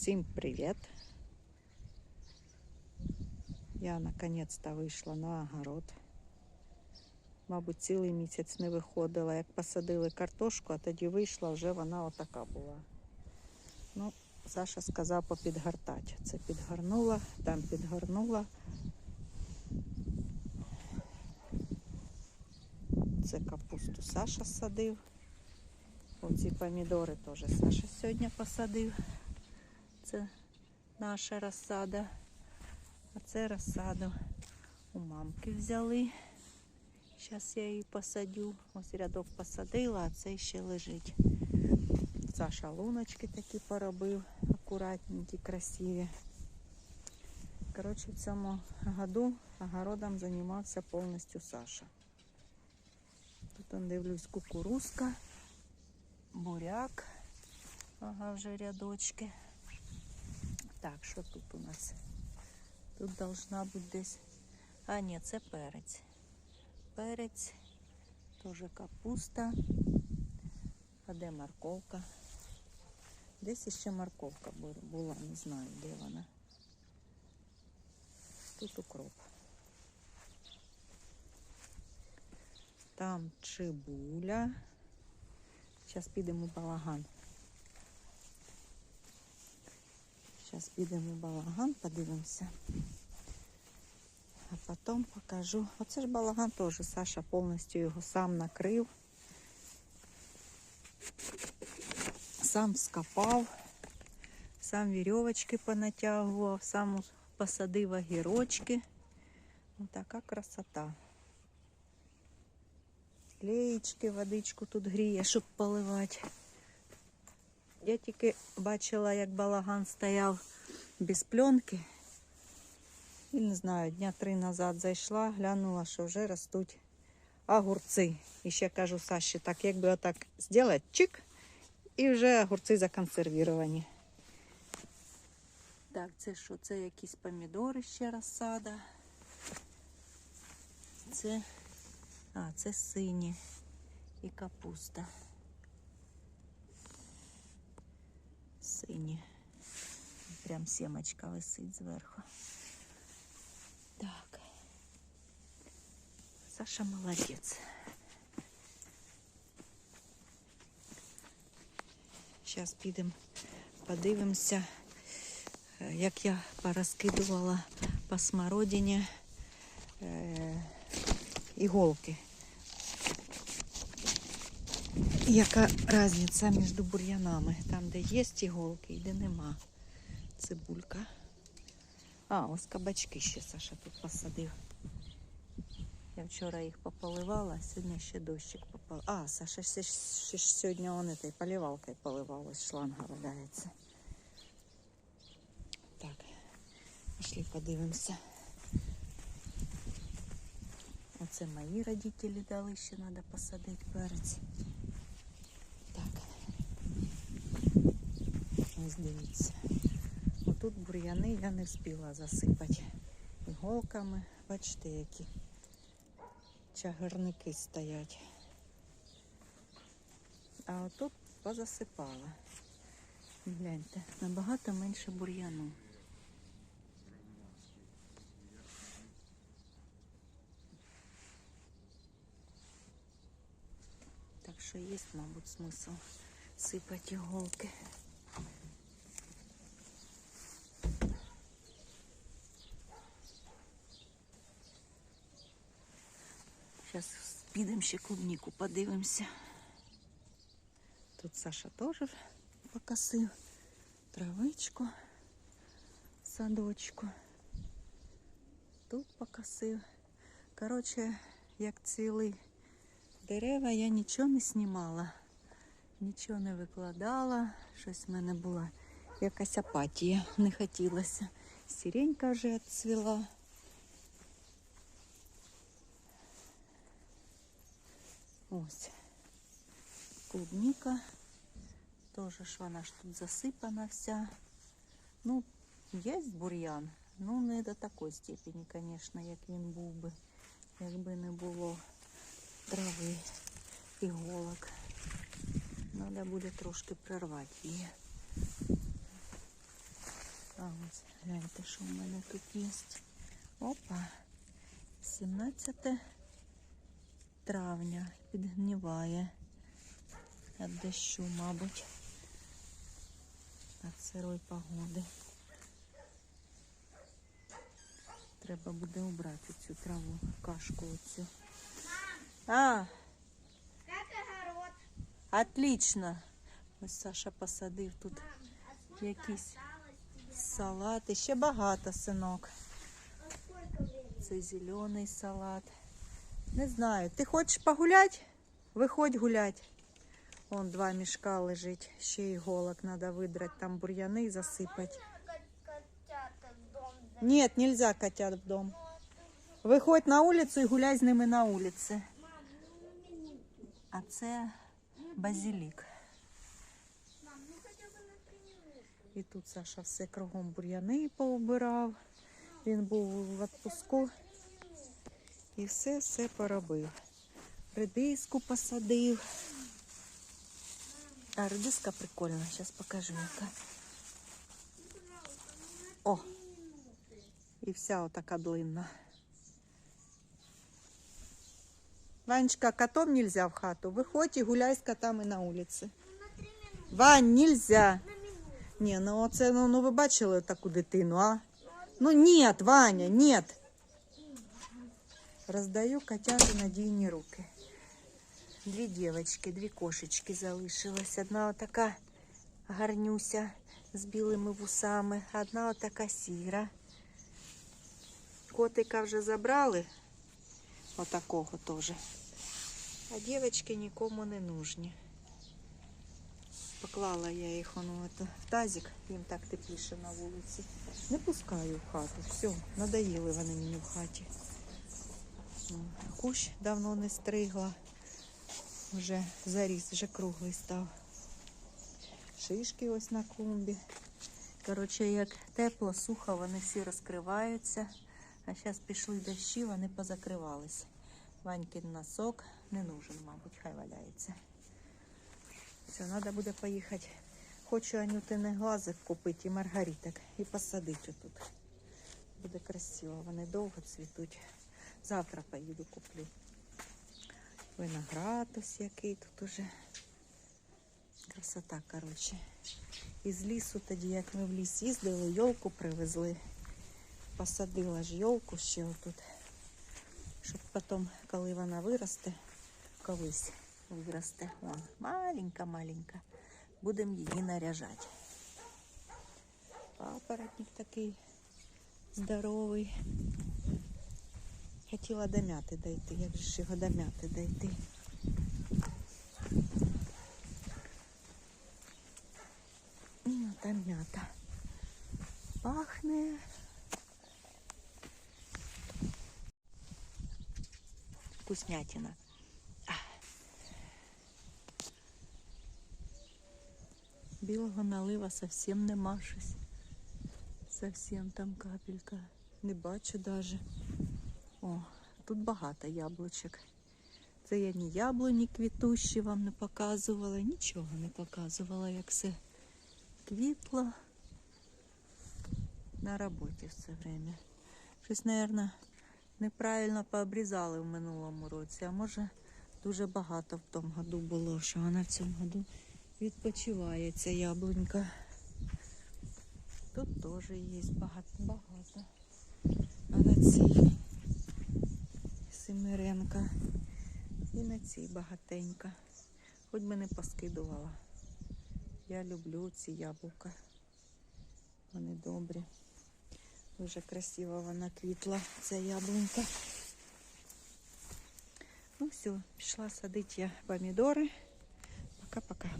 Всім привіт! Я наконец-то вийшла на огород. Мабуть, цілий місяць не виходила. Як посадили картошку, а тоді вийшла, вже вона отака була. Ну, Саша сказав попідгортати. Це підгорнула, там підгорнула. Це капусту Саша садив. Оці помідори теж Саша сьогодні посадив. Це наша розсада. А це розсаду у мамки взяли. Зараз я її посадю. Ось рядок посадила, а цей ще лежить. Саша луночки такі поробив, акуратненькі, красиві. Коротше, в цьому году огородом займався повністю Саша. Тут он дивлюсь кукурузка, буряк. Ага, вже рядочки. Так, що тут у нас? Тут должна бути десь. А, ні, це перець. Перець, теж капуста. А де морковка? Десь ще морковка була, не знаю, де вона. Тут укроп. Там чебуля. Зараз підемо в балаган. Зараз підемо в балаган, подивимося. А потім покажу. Оце ж балаган теж. Саша повністю його сам накрив. Сам скопав, сам вірьовочки понатягував, сам посадив огірочки. Ось така красота. Леєчки, водичку тут гріє, щоб поливати. Я тільки бачила, як балаган стояв без пленки. І не знаю, дня три назад зайшла, глянула, що вже ростуть огурці. І ще кажу Саші, так якби отак зробити, чик, і вже огурці законсервіровані. Так, це що? Це якісь помідори ще розсада. Це, а, це сині і капуста. Сині. Прям сімочка висить зверху. Так. Саша молодець. Зараз підемо, подивимося, як я порозкидувала по смородині е, іголки. Яка різниця між бур'янами? Там, де є іголки і де нема. Цибулька. А, ось кабачки ще Саша тут посадив. Я вчора їх пополивала, сьогодні ще дощик попав. А, Саша ще, ще ж сьогодні он этой поливалкою поливав, ось шланга валяється. Так, пішли подивимося. Оце мої родителі дали, ще треба посадити перець. Так. Ось дивіться. Отут бур'яни я не встигла засипати іголками. Бачите, які чагарники стоять. А отут позасипала. Гляньте, набагато менше бур'яну. Так що є, мабуть, смисл сипати іголки. Зараз підемо ще клубніку подивимося. Тут Саша теж покосив травичку, садочку. Тут покосив. Коротше, як цілий дерева, я нічого не знімала, нічого не викладала. Щось в мене була якась апатія, не хотілося. Сіренька вже відцвіла. Ось клубніка. Теж ж вона ж тут засипана вся. Ну, є бур'ян, ну не до такої степені, звісно, як він був би, якби не було трави, іголок. Треба буде трошки прорвати її. гляньте, що в мене тут є. Опа. 17 травня підгніває. Від дощу, мабуть. Від сирої погоди. Треба буде убрати цю траву, кашку оцю. А, отлично. Ось Саша посадив тут якісь салати. Ще багато, синок. Це зелений салат. Не знаю, ти хочеш погуляти? Виходь гулять. Вон два мішка лежить. Ще іголок треба видрати, там бур'яни засипати. Ні, нельзя котят в дом. Виходь на вулицю і гуляй з ними на вулиці. А це базилік. І тут Саша все кругом бур'яни поубирав. Він був в відпуску і все все поробив. Редиску посадив. А редиска прикольна, зараз покажу яка. О! І вся отака длинна. Ванечка, котом нельзя в хату. Виходь і гуляй з котами на вулиці. Вань, нельзя. Ні, ну оце, ну, ну ви бачили таку дитину, а? Ну ні, Ваня, ні. Роздаю котяти надійні руки. Дві дівчатки, дві кошечки залишилось. Одна отака гарнюся з білими вусами, одна отака сіра. Котика вже забрали, отакого теж. А дівчатки нікому не нужні. Поклала я їх воно в тазик, їм так тепліше на вулиці. Не пускаю в хату. Все, надоїли вони мені в хаті. М, Кущ давно не стригла. Вже заріс, вже круглий став. Шишки ось на клумбі. Коротше, як тепло, сухо, вони всі розкриваються. А зараз пішли дощі, вони позакривались. Ванькин носок не нужен, мабуть, хай валяється. Все, треба буде поїхати. Хочу анютини глазик купити і маргариток і посадити отут. Буде красиво, вони довго цвітуть. Завтра поїду куплю. Виноград ось який тут уже. Красота, коротше. Із лісу тоді, як ми в ліс їздили, йолку привезли. Посадила ж йолку ще отут. Щоб потім, коли вона виросте, колись виросте. Вон, маленька-маленька. Будемо її наряжати. Папоротник такий здоровий. Хотіла до мяти дойти, як же його до мяти дойти. І м'ята. Пахне. Вкуснятина. Білого налива совсем нема щось. Совсем там капелька. Не бачу даже. О, тут багато яблучок. Це я ні яблуні квітущі вам не показувала, нічого не показувала, як все квітло. На роботі все время. Щось, мабуть, неправильно пообрізали в минулому році, а може дуже багато в тому году було, що вона в цьому году відпочиває ця яблунька. Тут теж є багато багато. А на цій Семиренка. І на цій багатенька. Хоч би не поскидувала. Я люблю ці яблука. Вони добрі. Дуже красиво вона квітла, ця яблунька. Ну все, пішла садити я помідори. Пока-пока.